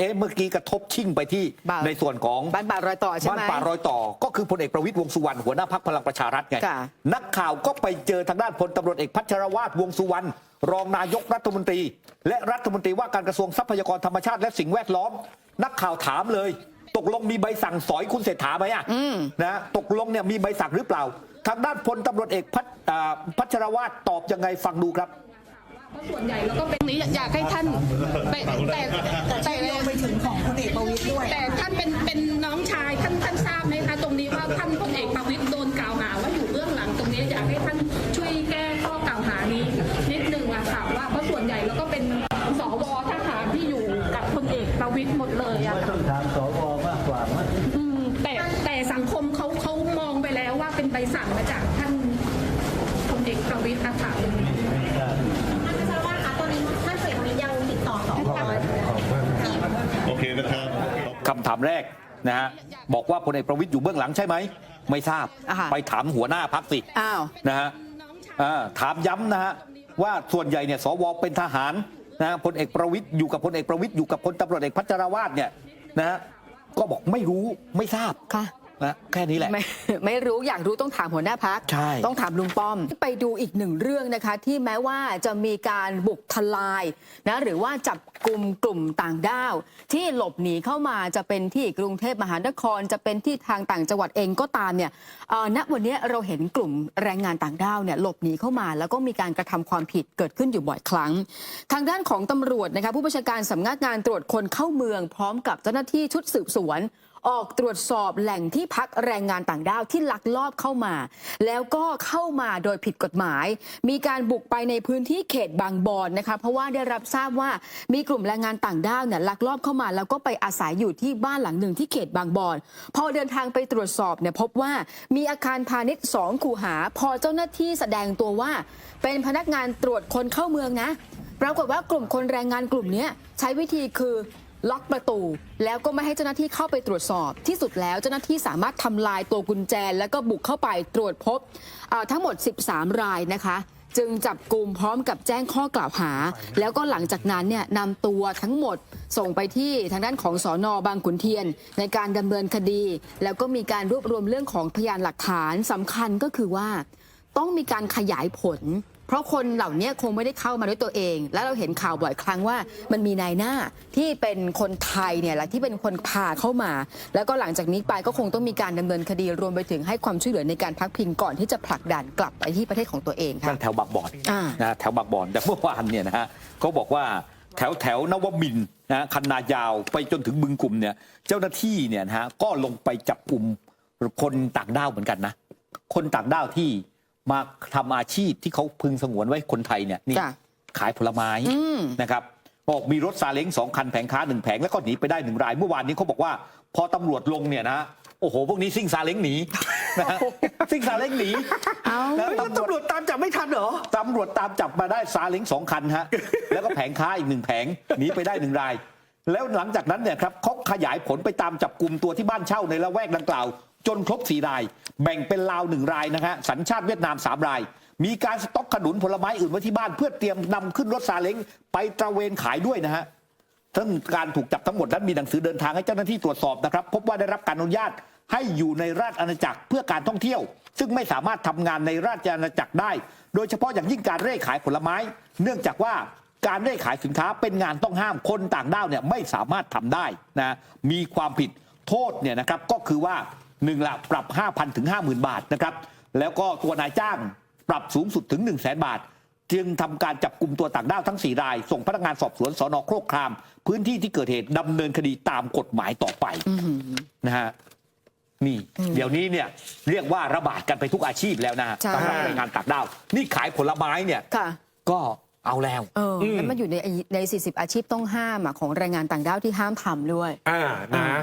เอ๊ะเมื่อกี้กระทบชิ่งไปที่บ้าน ในส่วนของบ้านป่ารอยต่อใช่บ้านไหมป่ารอยต่อ ก็คือพลเอกประวิตยวงษ์สุวรรณหัวหน้าพักพลังประชารัฐไง ค่ะ นักข่าวก็ไปเจอทางด้านพลตำรวจเอกพัชรวาทวงษ์สุวรรณรองนายกรัฐมนตรี และรัฐมนตรีว่าการกระทรวงทรัพยากรธรรมชาติและสิ่งแวดล้อม นักข่าวถามเลย ตกลงมีใบสั่งสอยคุณเศรษฐาไหมอะนะตกลงเนี่ยมีใบสั่งหรือเปล่า ทางด้านพลตำรวจเอกพัชอ่าพัชรวาทตอบยังไงฟังดูครับเพราะ ส่วนใหญ่แล้วก็เป็นนี้อยากให้ท่านแต่แต่แต่โยงไปถึงของพลเอกประวิตยด้วย แต่ท่านเป็นเป็นน้องชายท่านท่านทราบไหมคะตรงนี้ว่าท่านพลเอกประวิตยโดนกล่าวหาว่าอยู่เบื้องหลังตรงนี้อยากให้ท่านช่วยแก้ข้อกล่าวหานี้นิดนึงอะค่ะว่าเพราะส่วนใหญ่แล้วก็เป็นสวทหารที่อยู่กับพลเอกประวิตยหมดเลยอะไม่ต้องถามสวมากกว่ามั้งอืมแต่แต่สังคมเขาเขามองไปแล้วว่าเป็นใบสั่งมาจากท่านพลเอกประวิตยอะค่ะ ท่านทราบว่าคะตอนนี้ท่านเสรีประวิตรยังติดต่อสว โอ เคนะครับคำถามแรกนะฮะบอกว่าพลเอกประวิตยอยู่เบื้องหลังใช่ไหม ไม่ทราบอ่าฮะ ไปถามหัวหน้าพักสิอ้าว นะฮะอ่าถามย้ำนะฮะว่าส่วนใหญ่เนี่ยสวเป็นทหารนะฮะพลเอกประวิตยอยู่กับพลเอกประวิตยอยู่กับพลตำรวจเอกพัชรวาทเนี่ยนะฮะก็บอกไม่รู้ไม่ทราบ ค่ะ นะแค่นี้แหละ ไม่ไม่รู้อยากรู้ต้องถามหัวหน้าพัก ใช่ ต้องถามลุงป้อม ไปดูอีกหนึ่งเรื่องนะคะ ที่แม้ว่าจะมีการบุกทลายนะหรือว่าจับกลุ่มกลุ่มต่างด้าว ที่หลบหนีเข้ามาจะเป็นที่กรุงเทพมหานคร จะเป็นที่ทางต่างจังหวัดเองก็ตามเนี่ยเอ่อณวันนี้เราเห็นกลุ่มแรงงานต่างด้าวเนี่ยหลบหนีเข้ามา แล้วก็มีการกระทำความผิดเกิดขึ้นอยู่บ่อยครั้ง ทางด้านของตำรวจนะคะผู้บัญชาการสำนักงานตรวจคนเข้าเมืองพร้อมกับเจ้าหน้าที่ชุดสืบสวน ออกตรวจสอบแหล่งที่พักแรงงานต่างด้าวที่ลักลอบเข้ามา แล้วก็เข้ามาโดยผิดกฎหมาย มีการบุกไปในพื้นที่เขตบางบอนนะคะ เพราะว่าได้รับทราบว่ามีกลุ่มแรงงานต่างด้าวเนี่ยลักลอบเข้ามา แล้วก็ไปอาศัยอยู่ที่บ้านหลังหนึ่งที่เขตบางบอนพอเดินทางไปตรวจสอบเนี่ยพบว่ามีอาคารพาณิชย์สองคูหา พอเจ้าหน้าที่แสดงตัวว่า เป็นพนักงานตรวจคนเข้าเมืองนะปรากฏว่ากลุ่มคนแรงงานกลุ่มนี้ใช้วิธีคือ ล็อกประตู แล้วก็ไม่ให้เจ้าหน้าที่เข้าไปตรวจสอบ ที่สุดแล้วเจ้าหน้าที่สามารถทำลายตัวกุญแจ แล้วก็บุกเข้าไปตรวจพบทั้งหมด 13 รายนะคะจึงจับกลุ่มพร้อมกับแจ้งข้อกล่าวหา แล้วก็หลังจากนั้นเนี่ยนำตัวทั้งหมดส่งไปที่ทางด้านของสอนอบางขุนเทียน ในการดำเนินคดี แล้วก็มีการรวบรวมเรื่องของพยานหลักฐานสำคัญก็คือว่า ต้องมีการขยายผล เพราะคนเหล่านี้คงไม่ได้เข้ามาด้วยตัวเอง และเราเห็นข่าวบ่อยครั้งว่า มันมีนายหน้าที่เป็นคนไทยเนี่ยแหละที่เป็นคนพาเข้ามา แล้วก็หลังจากนี้ไปก็คงต้องมีการดำเนินคดีรวมไปถึงให้ความช่วยเหลือในการพักพิงก่อนที่จะผลักดันกลับไปที่ประเทศของตัวเองค่ะนั่นแถวบางบอนอ่านะแถวบางบอนแต่เมื่อวานเนี่ยนะฮะเขาบอกว่าแถวแถวนวมินทร์นะคันนายาวไปจนถึงบึงกลุ่มเนี่ย เจ้าหน้าที่เนี่ยนะฮะก็ลงไปจับกลุ่มคนต่างด้าวเหมือนกันนะ คนต่างด้าวที่ มาทำอาชีพที่เขาพึงสงวนไว้คนไทยเนี่ยนี่จ้ะ ขายผลไม้อืม นะครับบอกมีรถซาเล้งสองคันแผงค้าหนึ่งแผงแล้วก็หนีไปได้หนึ่งราย เมื่อวานนี้เขาบอกว่า พอตำรวจลงเนี่ยนะโอ้โหพวกนี้ซิ่งซาเล้งหนีนะฮะซิ่งซาเล้งหนีเอาแล้วแล้วตำรวจตามจับไม่ทันเหรอ ตำรวจตามจับมาได้ซาเล้งสองคันฮะ แล้วก็แผงค้าอีกหนึ่งแผงหนีไปได้หนึ่งราย แล้วหลังจากนั้นเนี่ยครับเขาขยายผลไปตามจับกลุ่มตัวที่บ้านเช่าในละแวกดังกล่าว จนครบสี่ราย แบ่งเป็นลาวหนึ่งรายนะฮะสัญชาติเวียดนามสามราย มีการสต็อกขนุนผลไม้อื่นไว้ที่บ้าน เพื่อเตรียมนำขึ้นรถซาเล้งไปตระเวนขายด้วยนะฮะซึ่งการถูกจับทั้งหมดนั้นมีหนังสือเดินทางให้เจ้าหน้าที่ตรวจสอบนะครับ พบว่าได้รับการอนุญาตให้อยู่ในราชอาณาจักรเพื่อการท่องเที่ยว ซึ่งไม่สามารถทำงานในราชอาณาจักรได้ โดยเฉพาะอย่างยิ่งการเร่ขายผลไม้ เนื่องจากว่าการเร่ขายสินค้าเป็นงานต้องห้ามคนต่างด้าวเนี่ยไม่สามารถทำได้นะมีความผิดโทษเนี่ยนะครับก็คือว่า หนึ่งละปรับ 5,000ถึง50,000 บาทนะครับแล้วก็ตัวนายจ้างปรับสูงสุดถึง 1 0 0 0 0แบาท จึงทำการจับกลุ่มตัวต่างด้าวทั้ง 4 ราย ส่งพนักงานสอบสวนสอนอโครคราม พื้นที่ที่เกิดเหตุดำเนินคดีตามกฎหมายต่อไปนะฮะนี่ เดี๋ยวนี้เนี่ยเรียกว่าระบาดกันไปทุกอาชีพแล้วนะฮะใช่สำหรับแรงงานต่างด้าว นี่ขายผลไม้เนี่ยค่ะก็เอาแล้วเออแล้วมันอยู่ในใน 40 อาชีพต้องห้ามอะของแรงงานต่างด้าวที่ห้ามทำด้วย อ่านะ